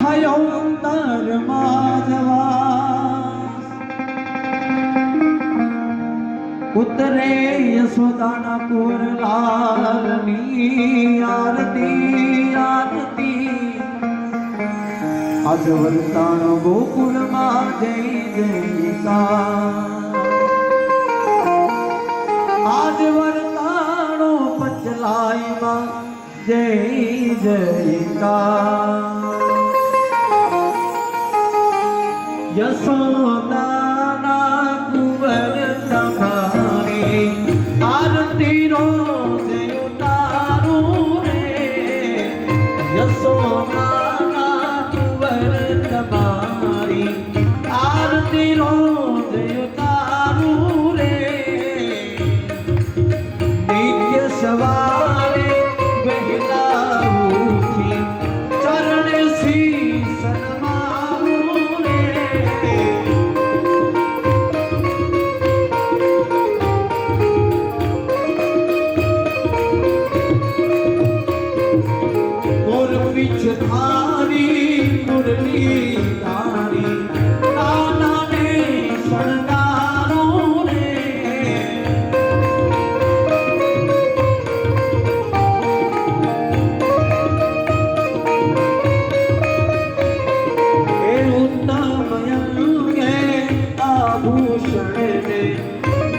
હયોતર માધવા ઉતરે યશોદાના કોર લાલની આરતી આરતી આજ વર્તાણો ગોકુળમાં જઈ જયતા આજ વર્તાણો પચલાઈમાં જય જયતા far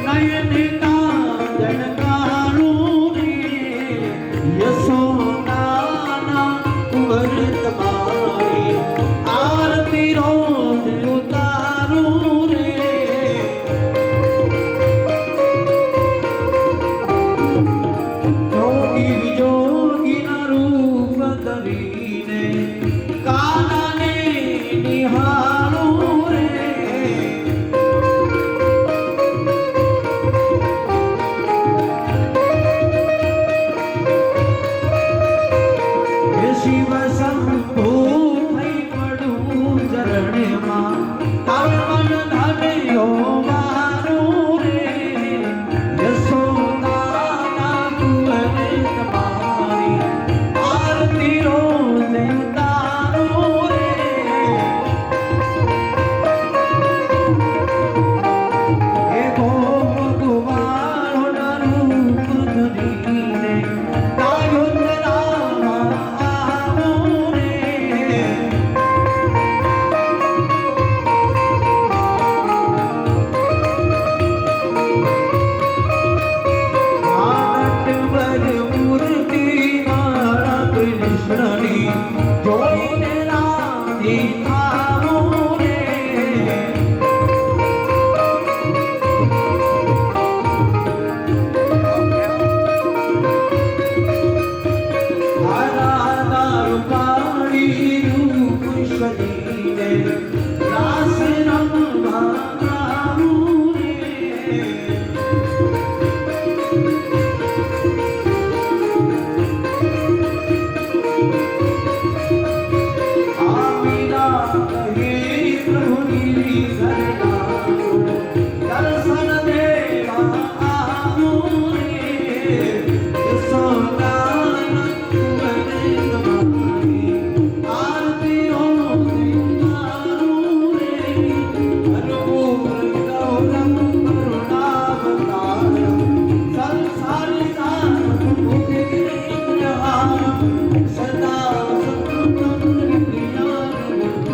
नयन का ी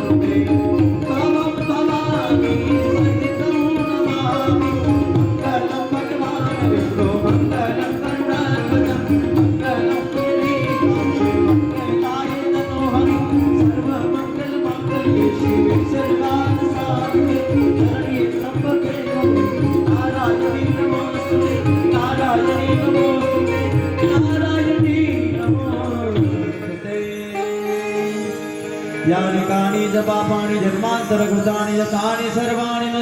Thank you. યાનિકાની જપા પાણી જન્માંતર કૃતાની યતાની સર્વાણી